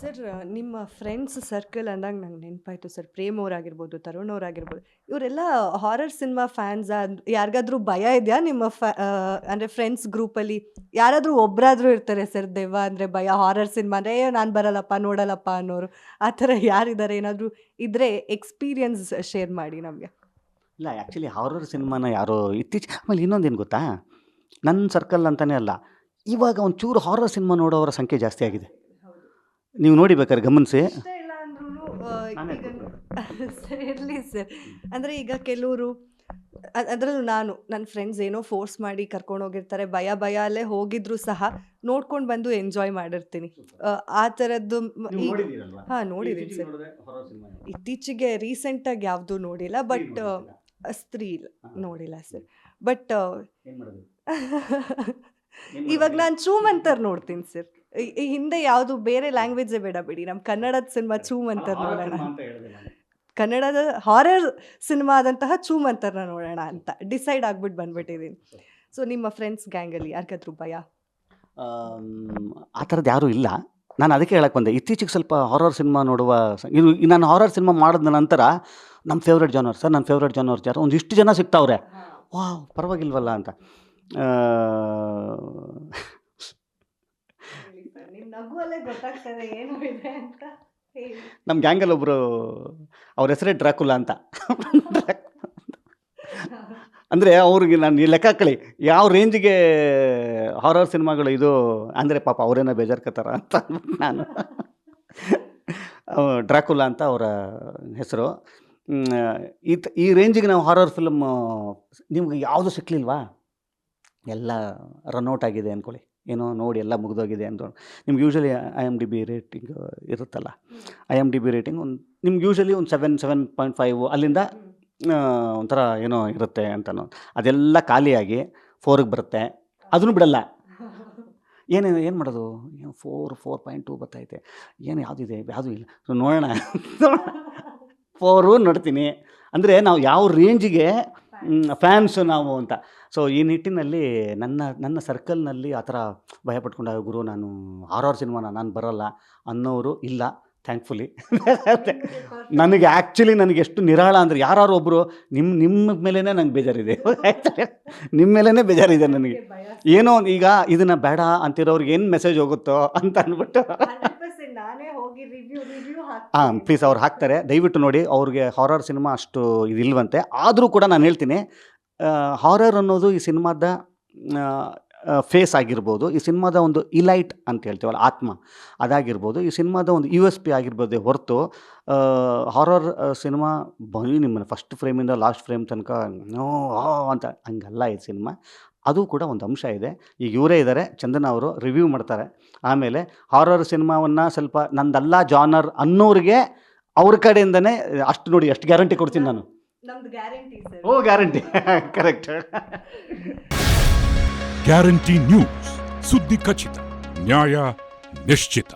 Sir ನಿಮ್ಮ friends circle ಅಂದಾಗ ನಂಗೆ ನೆನಪಾಯ್ತು ಸರ್ ಪ್ರೇಮ್ ಅವರಾಗಿರ್ಬೋದು, ತರುಣ್ ಅವರಾಗಿರ್ಬೋದು. ಇವರೆಲ್ಲ ಹಾರರ್ ಸಿನಿಮಾ ಫ್ಯಾನ್ಸ್ ಯಾರಿಗಾದ್ರೂ ಭಯ ಇದೆಯಾ ನಿಮ್ಮ ಫ್ಯಾ ಅಂದರೆ ಫ್ರೆಂಡ್ಸ್ ಗ್ರೂಪಲ್ಲಿ ಯಾರಾದರೂ ಒಬ್ಬರಾದರೂ ಇರ್ತಾರೆ ಸರ್ ದೆವ್ವ ಅಂದರೆ ಭಯ ಹಾರರ್ ಸಿನಿಮಾ ಅಂದರೆ ಏ ನಾನು ಬರಲ್ಲಪ್ಪ, ನೋಡಲ್ಲಪ್ಪ ಅನ್ನೋರು. ಆ ಥರ ಯಾರಿದ್ದಾರೆ ಏನಾದರೂ ಇದ್ದರೆ ಎಕ್ಸ್ಪೀರಿಯನ್ಸ್ ಶೇರ್ ಮಾಡಿ ನಮಗೆ. ಇಲ್ಲ ಆ್ಯಕ್ಚುಲಿ ಹಾರರ್ ಸಿನಿಮಾನ ಯಾರೋ ಇತ್ತೀಚೆಗೆ ಆಮೇಲೆ ಇನ್ನೊಂದೇನು ಗೊತ್ತಾ? ನನ್ನ ಸರ್ಕಲ್ ಅಂತಲೇ ಅಲ್ಲ, ಇವಾಗ ಒಂಚೂರು ಹಾರರ್ ಸಿನಿಮಾ ನೋಡೋವರ ಸಂಖ್ಯೆ ಜಾಸ್ತಿ ಆಗಿದೆ. ನೀವು ನೋಡಿ ಬೇಕಾದ್ರೆ ಗಮನಿಸಿ. ಇಷ್ಟ ಇಲ್ಲ ಅಂದ್ರೂ ಸರ್ ಇರಲಿ ಸರ್. ಅಂದರೆ ಈಗ ಕೆಲವರು ಅದರಲ್ಲೂ ನಾನು ನನ್ನ ಫ್ರೆಂಡ್ಸ್ ಏನೋ ಫೋರ್ಸ್ ಮಾಡಿ ಕರ್ಕೊಂಡು ಹೋಗಿರ್ತಾರೆ ಭಯ ಭಯ ಅಲ್ಲೇ ಹೋಗಿದ್ರು ಸಹ ನೋಡ್ಕೊಂಡು ಬಂದು ಎಂಜಾಯ್ ಮಾಡಿರ್ತೀನಿ. ಆ, ಆ ಥರದ್ದು ಹಾಂ ನೋಡಿದ್ದೀನಿ ಹಾ, ನೋಡಿದೀನಿ sir. ಇತ್ತೀಚೆಗೆ ರೀಸೆಂಟಾಗಿ ಯಾವುದು ನೋಡಿಲ್ಲ ಬಟ್ ಸ್ತ್ರೀ ಇಲ್ಲ ನೋಡಿಲ್ಲ ಸರ್. ಬಟ್ ಇವಾಗ ನಾನು ಚೂಮಂತರ್ ನೋಡ್ತೀನಿ ಸರ್. ಹಿಂದೆ ಯಾವುದು ಬೇರೆ ಲ್ಯಾಂಗ್ವೇಜೇ ಬೇಡ ಬಿಡಿ. ನಮ್ಮ ಕನ್ನಡದ ಸಿನಿಮಾ ಚೂಮ್ ಅಂತ ನೋಡೋಣ ಕನ್ನಡದ ಹಾರರ್ ಸಿನಿಮಾ ಆದಂತಹ ಅಂತ ನೋಡೋಣ ಅಂತ. ಡಿಸೈಡ್ ಆಗ್ಬಿಟ್ಟು ಬಂದ್ಬಿಟ್ಟಿದ್ದೀನಿ ಸೊ ನಿಮ್ಮ ಫ್ರೆಂಡ್ಸ್ ಗ್ಯಾಂಗಲ್ಲಿ ಯಾರಿಗಾದ್ರೂ ಭಯ? ಆ ಥರದ್ದು ಯಾರೂ ಇಲ್ಲ. ನಾನು ಅದಕ್ಕೆ ಹೇಳಕ್ಕೆ ಬಂದೆ. ಇತ್ತೀಚೆಗೆ ಸ್ವಲ್ಪ ಹಾರರ್ ಸಿನಿಮಾ ನೋಡುವ ಇದು ನಾನು ಹಾರರ್ ಸಿನಿಮಾ ಮಾಡಿದ ನಂತರ ನಮ್ಮ ಫೇವ್ರೇಟ್ ಜಾನರ್ ಸರ್ ನನ್ನ ಫೇವ್ರೇಟ್ ಜಾನರ್ ಯಾರು ಒಂದಿಷ್ಟು ಜನ ಸಿಗ್ತಾವ್ರೆ. ವಾಹ್ ಪರವಾಗಿಲ್ವಲ್ಲ ಅಂತ ಆ, ನಿಮ್ಮ ನಗುವಲ್ಲೇ ಗೊತ್ತಾಗ್ತದೆ ಏನು ಇದೆ ಅಂತ ನಮ್ಮ ಒಬ್ಬರು ಅವ್ರ ಹೆಸರೇ ಡ್ರಾಕುಲಾ ಅಂತ. ಅಂದರೆ ಅವ್ರಿಗೆ ನಾನು ಈ ಲೆಕ್ಕ ಕಳಿ ಯಾವ ರೇಂಜಿಗೆ ಹಾರರ್ ಸಿನಿಮಾಗಳು ಇದು, ಅಂದರೆ ಪಾಪ ಅವರೇನೋ ಬೇಜಾರ್ಕತಾರ ಅಂತ ನಾನು. ಡ್ರಾಕುಲಾ ಅಂತ ಅವರ ಹೆಸರು. ಈ ಈ ರೇಂಜಿಗೆ ನಾವು ಹಾರರ್ ಫಿಲ್ಮ್ ನಿಮ್ಗೆ ಯಾವುದು ಸಿಕ್ಕಲಿಲ್ವಾ ಎಲ್ಲ ರನ್ಔಟ್ ಆಗಿದೆ ಅಂದ್ಕೊಳ್ಳಿ ಏನೋ ನೋಡಿ ಎಲ್ಲ ಮುಗಿದೋಗಿದೆ ಅಂತ ನಿಮ್ಗೆ usually I M D B rating ಇರುತ್ತಲ್ಲ? I M D B rating ಒಂದು ನಿಮ್ಗೆ ಯೂಶ್ವಲಿ ಒಂದು ಸೆವೆನ್ ಸೆವೆನ್ ಪಾಯಿಂಟ್ ಫೈವ್ ಅಲ್ಲಿಂದ ಒಂಥರ ಏನೋ ಇರುತ್ತೆ ಅಂತನೋ ಅದೆಲ್ಲ ಖಾಲಿಯಾಗಿ ಫೋರಿಗೆ ಬರುತ್ತೆ. ಅದನ್ನು ಬಿಡಲ್ಲ. ಏನು ಏನು ಮಾಡೋದು? ಏನು ಫೋರ್ ಫೋರ್ ಪಾಯಿಂಟ್ ಟು ಬರ್ತೈತೆ. ಏನು ಯಾವುದಿದೆ ಯಾವುದೂ ಇಲ್ಲ? ಸೊ ನೋಡೋಣ. ಫೋರು ನೋಡ್ತೀನಿ. ಅಂದರೆ ನಾವು ಯಾವ ರೇಂಜಿಗೆ ಫ್ಯಾನ್ಸು ನಾವು ಅಂತ. ಸೊ ಈ ನಿಟ್ಟಿನಲ್ಲಿ ನನ್ನ ನನ್ನ ಸರ್ಕಲ್ನಲ್ಲಿ ಆ ಥರ ಭಯ ಪಟ್ಕೊಂಡಾಗ ಗುರು ನಾನು ಹಾರರ್ ಸಿನಿಮಾನ ನಾನು ಬರೋಲ್ಲ ಅನ್ನೋರು ಇಲ್ಲ ಥ್ಯಾಂಕ್ಫುಲಿ ನನಗೆ ಆ್ಯಕ್ಚುಲಿ ನನಗೆ ಎಷ್ಟು ನಿರಾಳ ಅಂದರೆ ಯಾರು ಒಬ್ಬರು ನಿಮ್ಮ ನಿಮ್ಮ ಮೇಲೇ ನಂಗೆ ಬೇಜಾರಿದೆ. ನಿಮ್ಮ ಮೇಲೇ ಬೇಜಾರಿದೆ ನನಗೆ. ಏನೋ ಒಂದ್ ಈಗ ಇದನ್ನು ಬೇಡ ಅಂತಿರೋರ್ಗೆ ಏನು ಮೆಸೇಜ್ ಹೋಗುತ್ತೋ ಅಂತ ಅಂದ್ಬಿಟ್ಟು. ಹಾಂ ಪ್ಲೀಸ್ ಅವ್ರು ಹಾಕ್ತಾರೆ. ದಯವಿಟ್ಟು ನೋಡಿ, ಅವ್ರಿಗೆ ಹಾರರ್ ಸಿನಿಮಾ ಅಷ್ಟು ಇದಿಲ್ವಂತೆ. ಆದರೂ ಕೂಡ ನಾನು ಹೇಳ್ತೀನಿ ಹಾರರ್ ಅನ್ನೋದು ಈ ಸಿನಿಮಾದ ಫೇಸ್ ಆಗಿರ್ಬೋದು, ಈ ಸಿನಿಮಾದ ಒಂದು ಇಲೈಟ್ ಅಂತ ಹೇಳ್ತೀವಲ್ಲ, ಆತ್ಮ ಅದಾಗಿರ್ಬೋದು, ಈ ಸಿನಿಮಾದ ಒಂದು ಯು ಎಸ್ ಪಿ ಆಗಿರ್ಬೋದೇ ಹೊರತು ಹಾರರ್ ಸಿನಿಮಾ ಬನ್ನಿ ನಿಮ್ಮನ್ನು ಫಸ್ಟ್ ಫ್ರೇಮಿಂದ ಲಾಸ್ಟ್ ಫ್ರೇಮ್ ತನಕ, ನೋ ಅಂತ ಹಂಗಲ್ಲ ಈ ಸಿನಿಮಾ ಅದು ಕೂಡ ಒಂದು ಅಂಶ ಇದೆ. ಈಗ ಇವರೇ ಇದ್ದಾರೆ ಚಂದನ ಅವರು ರಿವ್ಯೂ ಮಾಡ್ತಾರೆ. ಆಮೇಲೆ ಹಾರರ್ ಸಿನಿಮಾವನ್ನು ಸ್ವಲ್ಪ ನಂದಲ್ಲ ಜಾನರ್ ಅನ್ನೋರಿಗೆ ಅವ್ರ ಕಡೆಯಿಂದನೇ ಅಷ್ಟು ನೋಡಿ ಅಷ್ಟು ಗ್ಯಾರಂಟಿ ಕೊಡ್ತೀನಿ ನಾನು. ನಮ್ದು ಗ್ಯಾರಂಟಿ ಸರ್ ಓ ಗ್ಯಾರಂಟಿ ಕರೆಕ್ಟ್ ಗ್ಯಾರಂಟಿ ನ್ಯೂಸ್ ಸುದ್ದಿ ಖಚಿತ ನ್ಯಾಯ ನಿಶ್ಚಿತ.